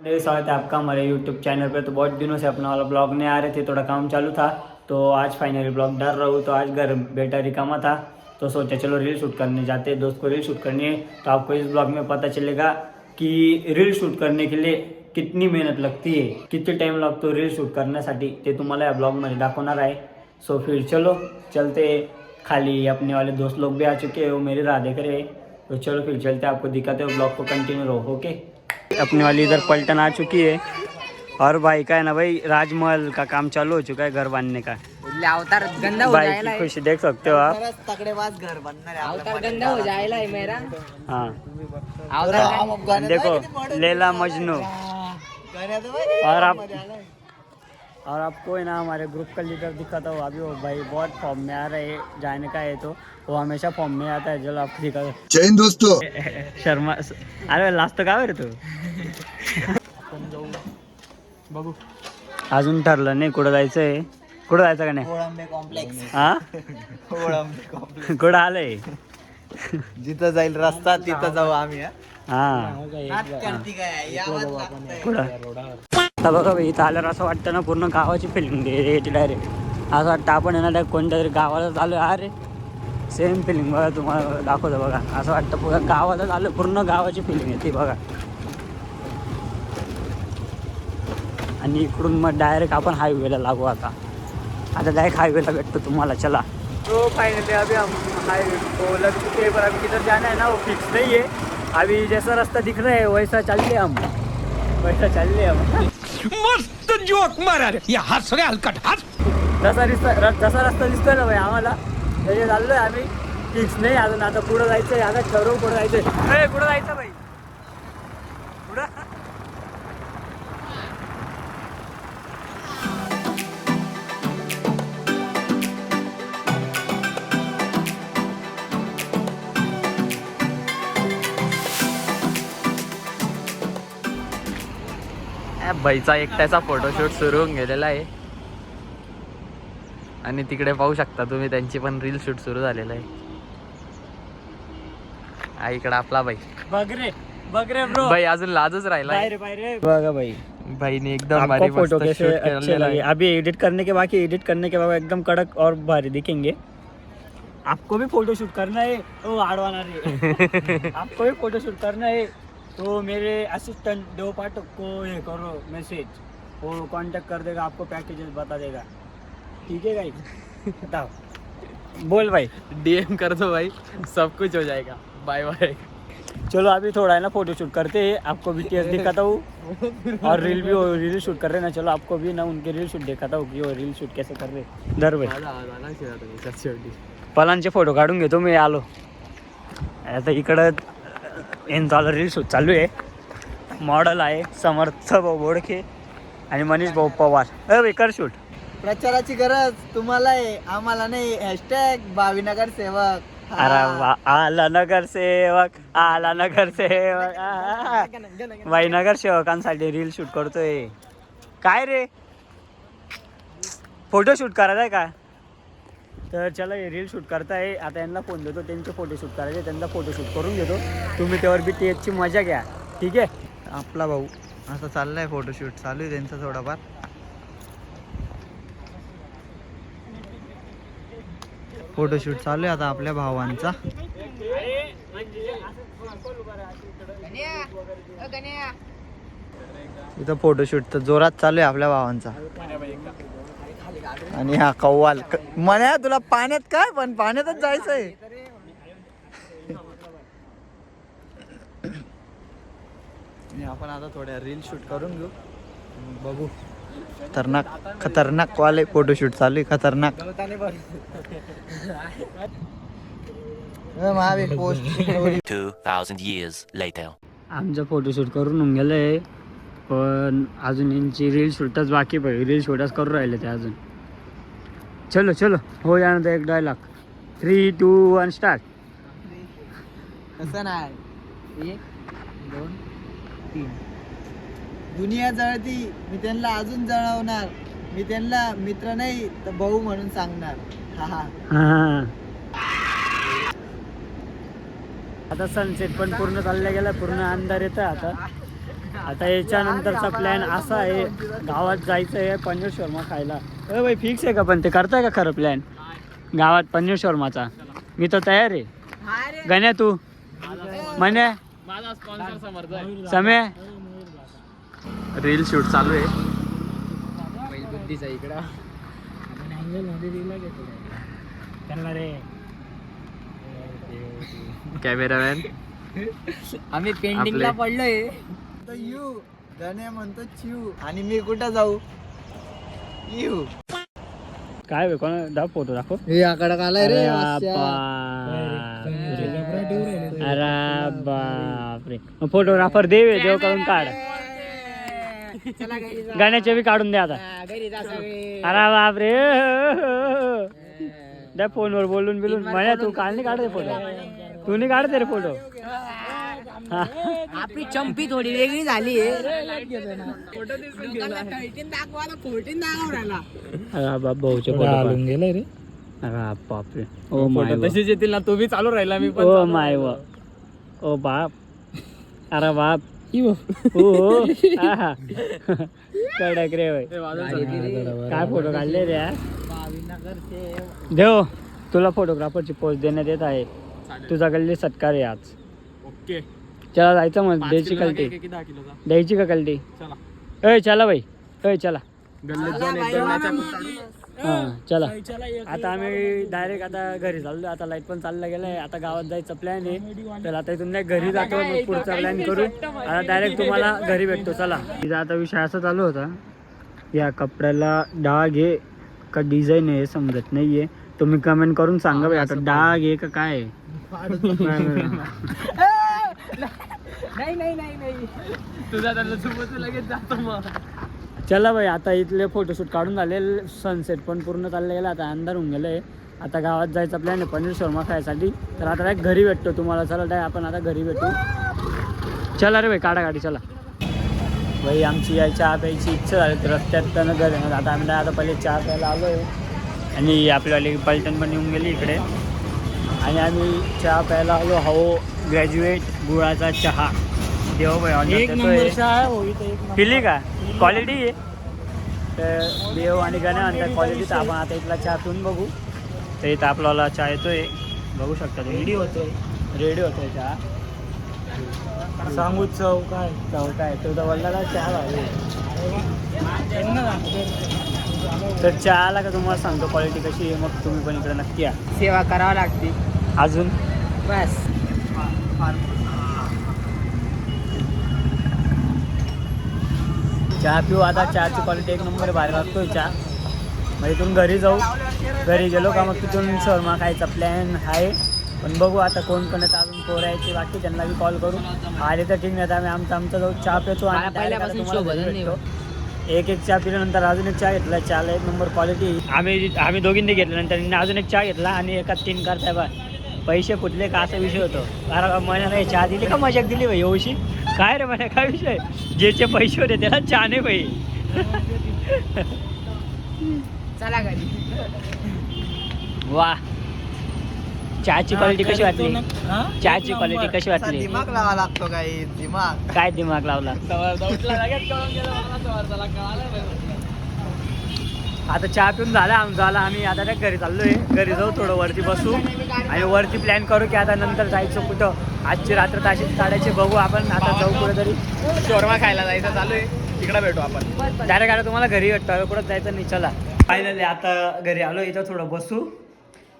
मेरे स्वागत है आपका हमारे यूट्यूब चैनल पे। तो बहुत दिनों से अपना वाला ब्लॉग नहीं आ रहे थे, थोड़ा काम चालू था। तो आज फाइनली ब्लॉग डर रहा हूँ तो आज घर बेटा रिकामा था। तो सोचा चलो रील शूट करने जाते हैं, दोस्त को रील शूट करनी है। तो आपको इस ब्लॉग में पता चलेगा कि रील शूट करने के लिए कितनी मेहनत लगती है। कितने टाइम लगता लागतो रील शूट करण्यासाठी ते तुम्हाला या ब्लॉगमध्ये दाखवणार आहे. सो फिर चलो, चलते खाली अपने वाले दोस्त लोग भी आ चुके हैं, वो मेरे रहे हैं। तो चलो फिर चलते आपको दिखाते हो ब्लॉग को कंटिन्यू रहो ओके अपने वाली इधर पलटन आ चुकी है। और भाई का है ना भाई राजमहल का काम चालू हो चुका है घर बांधने का। अवतार गंदा हो भाई जाएगा की खुशी देख सकते हो आप। तगड़ेबाज घर बनना अवतार गंदा हो जाएगा मेरा। हाँ। अवतार देखो लेला मजनू। और आप और आपको है ना हमारे ग्रुप का लीडर दिखाता हूँ। अभी वो भाई बहुत फॉर्म में आ रहे हैं जाने का है तो। वो हमेशा फॉर्म में आता है चलो आपको दिखा जय दोस्तों। शर्मा अरे लास्ट का रे तू? बघू। अजून ठरलं नाही कुठं जायचं आहे कुठं जायचं का नाही? ओळंबे कॉम्प्लेक्स हा? ओळंबे कॉम्प्लेक्स कुठं आलंय? जिथं जाईल रस्ता तिथं जाऊ आम्ही हा. हा. कुठं? आता बघा भाई इथं आल्यावर असं वाटतं ना पूर्ण गावाची फिलिंग येते डायरेक्ट असं वाटतं आपण येणार कोणत्या तरी गावाला चालू अरे सेम फिलिंग बघा तुम्हाला दाखवतो बघा. असं वाटतं पूर्ण गावाला चालू पूर्ण गावाची फिलिंग येते बघा. आणि इकडून मग डायरेक्ट आपण हायवेला लागू आता. आता डायरेक्ट हायवेला भेटतो तुम्हाला चला. तो फाइनली अभी हम हाईवे को लग चुके हैं पर अभी किधर जाना है ना हो, वो फिक्स नहीं है अभी जैसा रास्ता दिख रहा है वैसा चल रहे हम वैसा चल रहे हम मस्त जोक मारा रे या हस हलकट हस तसा रिस्ता र- तसा रस्ता दिसतोय ना भाई आम्हाला. त्याचे चाललोय आम्ही. फिक्स नाही अजून आता पुढं जायचंय आता ठरवू पुढं जायचंय. ए, पुढं जायचं भाई. भाईचा एकट्याचा फोटोशूट सुरू होऊन गेलेला आहे. आणि तिकडे पाहू शकता तुम्ही त्यांची पण रील शूट सुरू झालेलं आहे. हा इकडे आपला भाई. बघ रे बघ रे ब्रो भाई अजून लाजच राहिला बघा भाई. भाईने एकदम भारी फोटो कैसे अच्छे लगे। अभी एडिट करने के बाकी एडिट करने के बाद एकदम कड़क और भारी दिखेंगे। आपको भी फोटो शूट करना है तो आड़वाना रे। आपको भी फोटो शूट करना है। तो मेरे असिस्टेंट देव पाठक को ये करो मैसेज वो कांटेक्ट कर देगा आपको पैकेजेस बता देगा। ठीक है भाई बताओ। बोल भाई। डीएम कर दो भाई सब कुछ हो जाएगा। बाय बाय चलो अभी थोड़ा है ना फ़ोटो शूट करते हैं। आपको भी टी दिखाता हूँ। और रील भी रील शूट कर रहे हैं ना चलो आपको भी ना उनके रील शूट दिखाता हूँ कि वो रील शूट कैसे कर रहे दर भाई। पलांचे फ़ोटो काढून घेतो मी आलो। आता इकडं यांचा रील शूट चालू आहे. मॉडल आहे समर्थ भाऊ बोडके आणि मनीष भाऊ पवार. अ भाई कर शूट प्रचाराची गरज तुम्हाला आहे आम्हाला नाही. हॅशटॅग भावीनगर सेवक. अरे वा आला नगर सेवक आला नगर सेवक आ, आ, आ. भाई नगर सेवकांसाठी रील शूट करतोय. काय रे? फोटो शूट करायचा आहे का? तर चला हे रील शूट करताय. आता यांना फोन देतो त्यांचे फोटो शूट करायचे त्यांना फोटो शूट करून घेतो. तुम्ही त्यावर बी टेकची मजा घ्या. ठीक आहे? आपला भाऊ असं चाललाय फोटोशूट चालू आहे त्यांचा थोडाफार. फोटोशूट चालू आहे आता आपल्या भावांचा. इथं फोटोशूट तर जोरात चालू आहे आपल्या भावांचा. आणि हा कव्वाल. म्हण्या तुला पाण्यात काय? पण पाण्यातच जायचंय. आणि आपण आता थोड्या रील शूट करून घेऊ. बघू. खतरनाक खतरनाक वाले फोटोशूट चालू आहे खतरनाक. Mahavir post 2,000 years later. आमचं फोटोशूट करून होऊन गेलं आहे पण अजून यांची रील शूटच बाकी पाहिजे रील शूटच करून राहिले ते अजून. चलो चलो. हो यानंतर एक dialogue three two one start कसं नाही. एक दोन तीन. दुनिया जळती मी त्यांना अजून जळवणार. मी त्यांना मित्र नाही तर भाऊ म्हणून सांगणार. हा हा. हां आता सनसेट पण पूर्ण चालला गेला पूर्ण अंधार येतं आता. आता याच्यानंतरचा प्लॅन असा आहे गावात जायचं आहे पनीर शर्मा खायला. अरे भाई फिक्स आहे का पण ते? करताय का खरं प्लॅन गावात पनीर शर्माचा. मी तर तयार आहे. गण्या तू? म्हणे समय रील शूट चालू आहे. बुद्धीचा इकडं. कॅमेरामॅन आम्ही आपले- पडलोय. तर यू. गण्या म्हणतो चिव आणि मी कुठं जाऊ? यू. काय बे कोणा दाख फोटो दाखव. हे आकडा आलाय रे अरे बापरे. फोटोग्राफर देव देव करून काढ. गाण्याचे बी काढून द्या आता. अरे बापरे. त्या फोनवर बोलून बिलून म्हणे तू काढ नाही काढते फोटो. तू नाही काढते रे फोटो. आपली चंपी थोडी वेगळी झाली फोर्टीन दाखव राहिला अरे बाप भाऊचे फोटो गेले रे. अरे बापरे. ओ माय तशीच येतील ना तो बी चालू राहिला मी पण ओ माय व. ओ बाप. अरे बाप. ओ हो. आहा. कडक रे काय फोटो काढले रे यार? देव तुला फोटोग्राफरची पोस्ट देण्यात येत आहे. तुझा गल्ली सत्कार आहे आज. ओके. चला जायचं मग द्यायची कल्टी. द्यायची का कल्टी? चला. ए चला बाई. ए चला. हा चला. आता आम्ही डायरेक्ट आता घरी चाललो आता लाइट पण चालला गेलाय आता गावात जायचं प्लॅन आहे. तर आता इथून नाही घरी जातो. मग पुढचा प्लॅन करू आता डायरेक्ट तुम्हाला घरी भेटतो. चला. तिचा आता विषय असा चालू होता. या कपड्याला डाग आहे का डिझाईन आहे हे समजत नाहीये. तुम्ही कमेंट करून सांगा भाई आता डाग आहे का काय आहे? नाही नाही नाही नाही. तुझा त्याला सोबत लगेच जातो मग. चला भाई आता इथले फोटोशूट काढून झाले. सनसेट पण पूर्ण चाललं गेला आता अंधार होऊन गेलंय. आता गावात जायचा प्लॅन आहे पनीर शर्मा खायसाठी. तर आता काय घरी भेटतो तुम्हाला. चला काय आपण आता घरी भेटू. चला रे भाई काढा गाडी चला. भाई आमची या चहा प्यायची इच्छा झाली तर रस्त्यात तर घरी आता आम्ही आता पहिले चहा प्यायला आलो आहे. आणि आपल्यावाली पलटण पण येऊन गेली इकडे. आणि आम्ही चहा प्यायला आलो. हो ग्रॅज्युएट गुळाचा चहा. देव भाई एक नंबर चहा पिली का? क्वालिटी आहे. तर देव आणि गाण्या म्हणतात क्वालिटी तर आपण आता इथला चहा पिऊन बघू. तर इथं आपल्याला चहा येतोय. बघू शकता रेडी होतोय. रेडी होतोय चहा. सांगू चव काय? चव काय? तो तर वल्लाला चहा भावी तर चहाला का तुम्हाला सांगतो क्वालिटी कशी आहे मग तुम्ही पण इकडे नक्की या. सेवा करावं लागते. अजून? बस. चहा पिऊ आता चहाची क्वालिटी एक नंबर बाहेर लागतोय चहा. मग इथून घरी जाऊ. घरी गेलो का मग तिथून शर्मा खायचा प्लॅन आहे. पण बघू आता कोण कोण अजून पोरं यायचे बाकी त्यांना बी कॉल करू. आले तर ठीक नाही तर आम्ही आमचा आमचा जाऊ. चहा पितो आणि. एक एक चहा पिल्यानंतर अजून एक चहा घेतला चहाला एक नंबर क्वालिटी आम्ही आम्ही दोघींनी घेतल्यानंतर अजून एक चहा घेतला आणि एका तीन करताय बा पैसे फुटले का असा विषय होतो. मला नाही चहा दिली का मजाक दिली भाई एवढी काय रे मला काय विषय? ज्याचे पैसे होते त्याला चहा नाही भाई चला घरी. वा. चहाची क्वालिटी कशी वाटली? चहाची क्वालिटी कशी वाटली? दिमाग लावा लागतो काही दिमाग. काय दिमाग लावला? आता चहा पिऊन झाला आम झाला आम्ही आता त्या घरी चाललोय. घरी जाऊ थोडं वरती बसू आणि वरती प्लॅन करू की आता नंतर जायचं कुठं. आजची रात्र ताशीच काढायची बघू आपण. आता जाऊ कुठेतरी. शोरमा खायला जायचं चालू आहे. तिकडे भेटू आपण. डायरेक्ट आता तुम्हाला घरी भेटतो. कुठं जायचं नाही चला. फायनली आता घरी आलो. इथं थोडं बसू.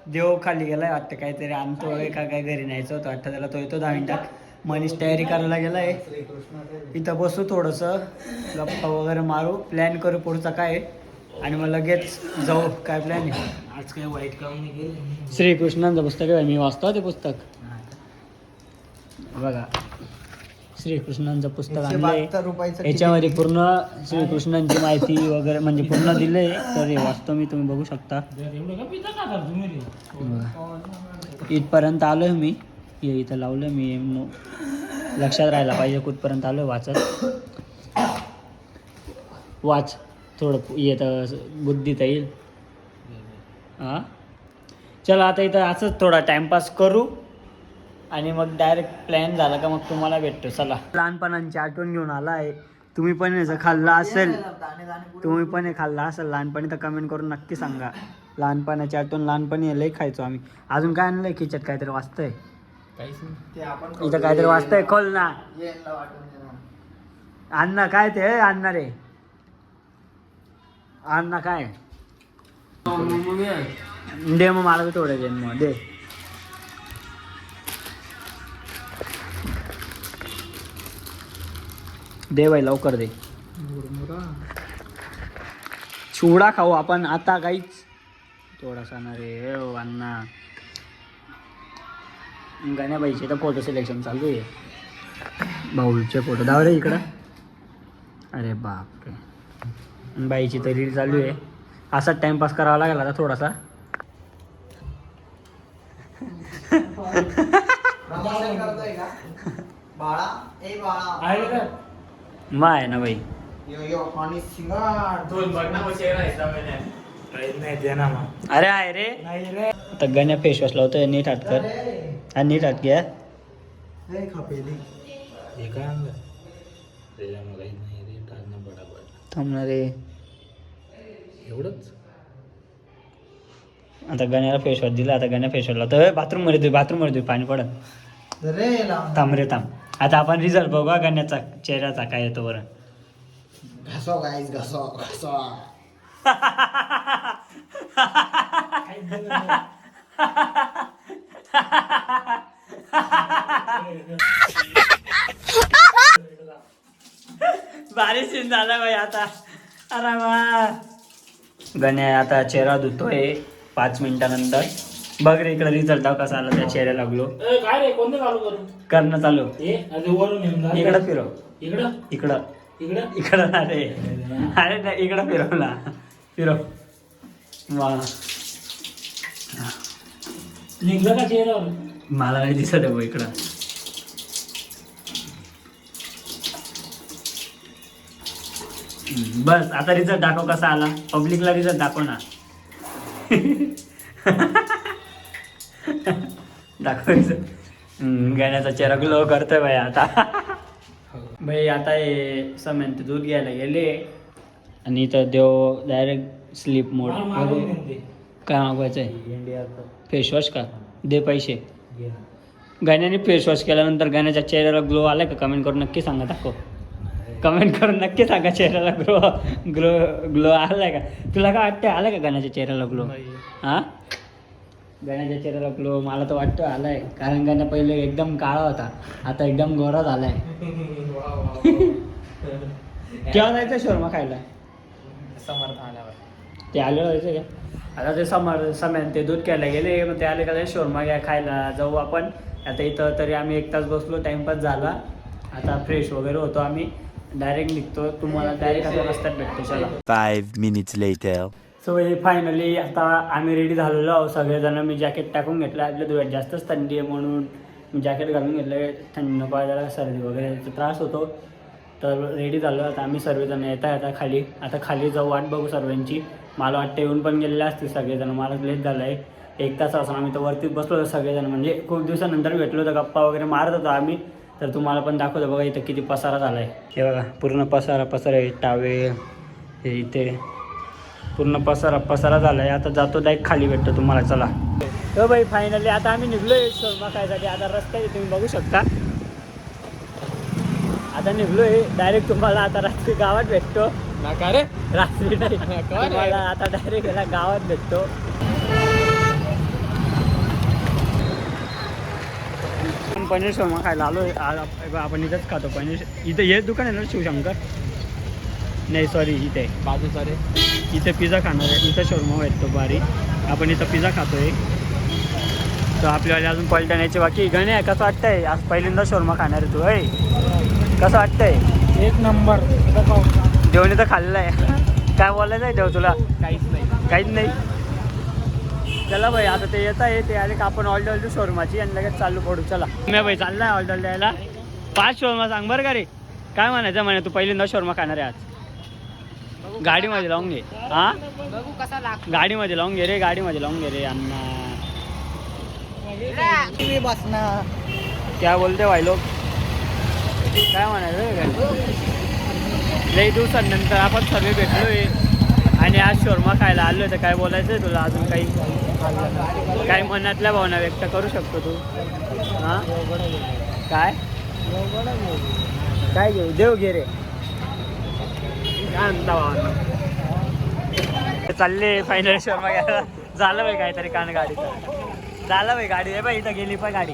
देव खाली गेलाय वाटतं काहीतरी आणतो वगैरे का काय घरी न्यायचं होतं. वाटतं त्याला तो येतो दहा मिनिटात. मनीष तयारी करायला गेलाय. इथं बसू थोडंसं. गप्पा वगैरे मारू. प्लॅन करू पुढचा काय. आहे. आणि मग लगेच जाऊ काय प्लॅन आहे? आज काय वाईट काम नाही श्रीकृष्णांचं पुस्तक आहे मी वाचतो ते पुस्तक. बघा श्रीकृष्णांचं पुस्तक एकशे आणलंय. बहात्तर रुपयाचं याच्यामध्ये पूर्ण श्रीकृष्णांची माहिती वगैरे म्हणजे पूर्ण दिलंय तर हे वाचतो मी तुम्ही बघू शकता. बघा. इथपर्यंत आलोय मी. हे इथं लावलं मी नो- लक्षात राहायला पाहिजे कुठपर्यंत आलोय वाचत. वाच. थोडं येतं बुद्धीत येईल. हां? चला आता इथं असंच थोडा टाइमपास करू. आणि मग डायरेक्ट प्लॅन झाला का मग तुम्हाला भेटतो. चला. लहानपणांची आठवण घेऊन आला आहे तुम्ही पण याचं खाल्लं असेल. तुम्ही पण हे खाल्लं असेल. लहानपणी तर कमेंट करून नक्की सांगा. लहानपणाची आठवण लहानपणी लई खायचो आम्ही. अजून काय आणलंय? खिचत काहीतरी वाचतंय इथं काहीतरी वाचतंय खोल ना. अण्णा काय ते? अण्णा रे. अण्णा काय? दे मग मला बी थोडं दे मग दे. दे बाई लवकर दे. चिवडा खाऊ आपण आता काहीच. थोडासा ना रे अण्णा. गाण्याबाईचे तर फोटो सिलेक्शन चालू आहे. भाऊचे फोटो दाव रे इकडं. अरे बापरे. बाईची तरी चालू आहे. असाच टाइमपास करावा लागेल आता थोडासा. प्रमोशन मा आहे ना बाई. अरे आहे रे. आता गण्या फेस वॉश लावतोय नीट हात कर. आणि नीट हात घ्या. थांबणार रे. आता गण्याला फेस वॉश दिला आता गण्या फेस वॉश लावतो बाथरूममध्ये बाथरूममध्ये पाणी पडत रे थांब रे थांब. आता आपण रिझल्ट बघू गण्याचा चेहऱ्याचा काय येतो बरं. घासो गाईस घासो घासो भारी सीन झाला बाई आता. अरे वा. गण्या आता चेहरा धुतोय पाच मिनिटानंतर. बघ रे इकडे रिझल्ट दाव कसा आला त्या चेहऱ्या लागलो काय रे कोणतं चालू करू? करणं चालू. हे आणि वरून येऊन जा. इकडं फिरव. इकडं? इकडं. इकडं? इकडं ना रे. अरे नाही इकडं फिरवला. फिरव. वा. निघलं का चेहऱ्यावर? मला नाही दिसत आहे भाऊ इकडं. बस आता रिझल्ट दाखव कसा आला. पब्लिकला रिझल्ट दाखव ना. दाखव गाण्याचा चेहरा ग्लो करतोय भाई आता. भाई आता हे समेंत दूध घ्यायला गेले. आणि इथं देव डायरेक्ट स्लीप मोड काय मागवायचं आहे? फेसवॉश का? दे पैसे. गाण्याने फेसवॉश केल्यानंतर गाण्याच्या चेहऱ्याला ग्लो आलाय का? कमेंट करून नक्की सांगा दाखव. कमेंट करून नक्की सांगा चेहऱ्याला ग्लो ग्लो ग्लो आलाय का? तुला काय वाटतं आलाय का गाण्याच्या चेहऱ्याला ग्लो हा? गाण्याच्या चेहऱ्याला ग्लो मला तर वाटतं आलाय. कारण गाण्या पहिले एकदम काळा होता. आता एकदम गोरा झालाय. केव्हा जायचं शोरमा खायला? समर्थ आल्यावर. ते आले व्हायचं का? आता ते समर समेन ते दूध घ्यायला गेले मग ते आले का शोरमा घ्या खायला जाऊ आपण. आता इथं तरी आम्ही एक तास बसलो टाइमपास झाला. आता फ्रेश वगैरे होतो आम्ही. डायरेक्ट निघतो तुम्हाला डायरेक्ट आता रस्त्यात भेटतो चला. Five minutes later. सो हे फायनली आता आम्ही रेडी झालेलो आहोत सगळेजण. मी जॅकेट टाकून घेतलं आपल्या डोळ्यात जास्तच थंडी आहे म्हणून मी जॅकेट घालून घेतलं. थंडी वाजायला सर्दी वगैरे त्रास होतो. तर रेडी झालो. आता आम्ही सर्वजण येता येता खाली. आता खाली जाऊ वाट बघू सर्वांची. मला वाटतं येऊन पण गेलेले असतील सगळेजण. मला लेट झालं आहे एक तास असं आम्ही तर वरतीच बसलो होतो सगळेजण. म्हणजे खूप दिवसानंतर भेटलो होतो गप्पा वगैरे मारत होतो आम्ही. तर तुम्हाला पण दाखवतो बघा इथं किती पसारा झाला आहे हे बघा पूर्ण पसारा पसारा आहे टावे हे इथे. पूर्ण पसारा पसारा झाला आहे आता जातो डायरेक्ट खाली भेटतो तुम्हाला चला. हो बाई फायनली आता आम्ही निघलोय शोरमा खायसाठी. आता रस्ता आहे तुम्ही बघू शकता. आता निघलोय डायरेक्ट तुम्हाला आता रात्री गावात भेटतो. रे. रात्री नाही आता डायरेक्ट याला गावात भेटतो. आपण पनीर शोरमा खायला आलो. आपण इथंच खातो पनीर. इथं हे दुकान आहे ना शिवशंकर? नाही सॉरी इथे. बाजू सरे इथे पिझ्झा खाणार आहे. इथं शोरमा भेटतो बारी. आपण इथं पिझ्झा खातोय. तर आपल्याला अजून पलटण्याची बाकी. गणे आहे कसं वाटतंय? आज पहिल्यांदा शोरमा खाणार आहे तू अय कसं वाटतंय? एक नंबर. देवणी तर खाल्लेलं आहे काय बोलायचं आहे देव तुला? काहीच नाही. काहीच नाही? चला भाई आता ते येत आहे ते आले का आपण ऑर्डर देऊ शोरमाची आणि लगेच चालू पडू चला. मी भाई चाललाय ऑर्डर द्यायला पाच शोरमा सांग बरं का रे. काय म्हणायचं म्हणे तू पहिल्यांदा शोरमा खाणार आहे आज. गाडीमध्ये लावून घे. हा? बघू कसा लागतो गाडीमध्ये लावून घे रे गाडीमध्ये लावून घे रे बसना क्या बोलते भाई लोक? काय म्हणायचं लई दिवसांनंतर आपण सर्व भेटलोय. आणि आज शोरमा खायला आलो तर काय बोलायचं आहे तुला अजून काही? काही मनातल्या भावना व्यक्त करू शकतो तू? हां? काय? काय घेऊ? देव घे रे. काय म्हणता भावना? चालले फायनल शर्मा घ्यायला झालं बाई काहीतरी कान गाडीचं. झालं बाई गाडी. हे बाई इथं गेली पाय गाडी.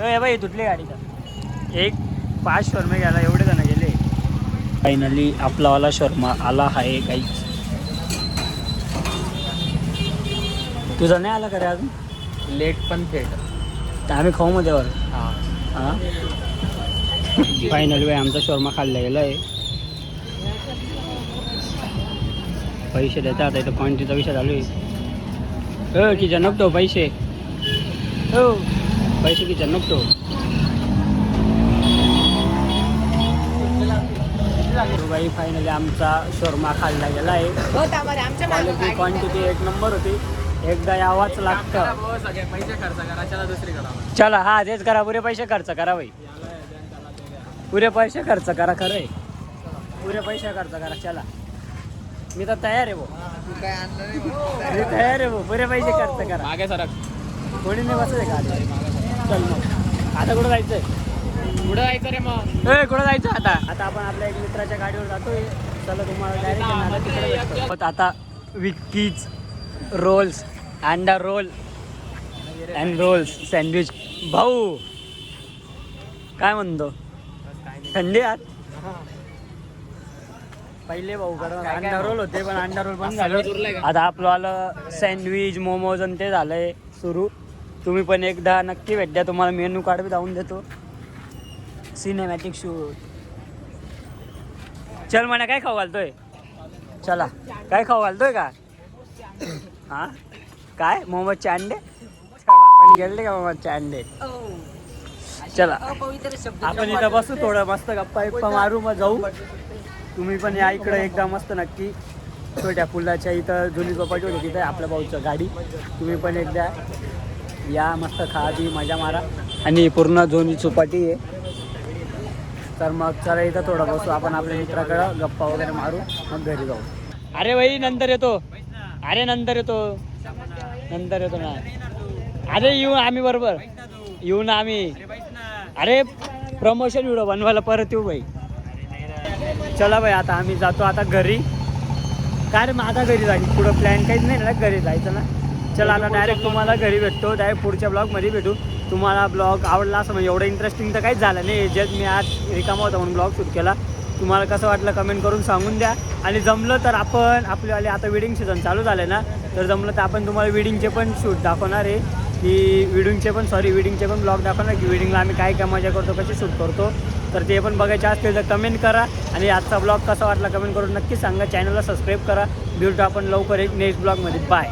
हे बाई तुटली गाडी तर एक पाच शर्मे घ्यायला एवढे जण गेले. फायनली आपलावाला शर्मा आला आहे काही तुझा नाही आला का रे अजून? लेट पण थेट. आम्ही खाऊ मध्ये वर हा. हां? फायनली बाई आमचा शर्मा खाल्ला गेला आहे. पैसे देतात आता इथं क्वांटिटीचा विषय चालू आहे. हो की जनकतो पैसे. हो. पैसे की जनकतो बाई फायनली आमचा शोरमा खाल्ला गेला आहे. हो क्वांटिटी एक नंबर होती. एकदा यावाच लागतं. सगळे पैसे खर्च करा चला दुसरीकडे चला हा तेच करा. पुरे पैसे खर्च करा बाई पुरे पैसे खर्च करा खरंय. पुरे पैसे खर्च करा चला. मी तर तयार आहे भाऊ. मी तयार आहे भाऊ. पुरे पैसे खर्च करा. मागे सरक. कोणी नाही बसत आहे गाडी चल मग. आता कुठं जायचंय? पुढे जायचं रे मग? ए कुठं जायचं आता? आता आपण आपल्या एक मित्राच्या गाडीवर जातोय. चला तुम्हाला डायरेक्ट. आता Vicky's rolls anda roll and rolls sandwich भाऊ काय म्हणतो? थंडी आत पहिले भाऊ अंडा रोल होते पण अंडा रोल पण झालं? आता आपलं आलं सँडविच मोमोज आणि ते झालंय सुरू. तुम्ही पण एकदा नक्की भेट द्या तुम्हाला मेनू कार्ड बी जाऊन देतो. सिनेमॅटिक शूट चल म्हणा काय खाऊ घालतोय? चला. काय खाऊ घालतोय का? हा? काय? मोहम्मदचे अंडे? आपण गेले का मोहम्मदचे अंडे? चला. अपवित्र शब्द आपण इथं बसू थोडं मस्त गप्पा बिप्पा मारू मग जाऊ. तुम्ही पण या इकडं एकदा मस्त नक्की. छोट्या पुलाच्या इथं जुनी चौपाटी होती तिथं आपल्या भाऊचं गाडी. तुम्ही पण एकदा या मस्त खा ती मजा मारा. आणि पूर्ण जुनी चौपाटी आहे. तर मग चला इथं थोडं बसू आपण आपल्या मित्राकडं गप्पा वगैरे मारू मग घरी जाऊ. अरे भाई नंतर येतो. अरे नंतर येतो. नंतर येतो ना. अरे येऊ आम्ही बरोबर. येऊ ना आम्ही. अरे प्रमोशन व्हिडिओ बनवायला परत येऊ भाई चला भाई आता आम्ही जातो आता घरी. काय रे मग आता घरी जायची? पुढं प्लॅन काहीच नाही ना घरी जायचं ना. चला आता डायरेक्ट तुम्हाला घरी भेटतो. डायरेक्ट पुढच्या ब्लॉगमध्ये भेटू. तुम्हाला ब्लॉग आवडला असं म्हणजे एवढं इंटरेस्टिंग तर काहीच झालं नाही. जस्ट मी आज रिकामा होता म्हणून ब्लॉग शूट केला. तुम्हाला कसं वाटलं कमेंट करून सांगून द्या. आणि जमलं तर आपण आपल्यावाले आता वेडिंग सीझन चालू झालं ना तर जमलं तर आपण तुम्हाला वेडिंगचे पण शूट दाखवणार आहे. की वेडिंगचे पण सॉरी वेडिंगचे पण ब्लॉग दाखवणार की वेडिंगला आम्ही काय काय मजा करतो कशी शूट करतो. तर ते पण बघायचे असतील तर कमेंट करा. आणि आजचा ब्लॉग कसा वाटला कमेंट करून नक्की सांगा. चॅनलला सबस्क्राईब करा. भेटू आपण लवकर एक नेक्स्ट ब्लॉगमध्ये बाय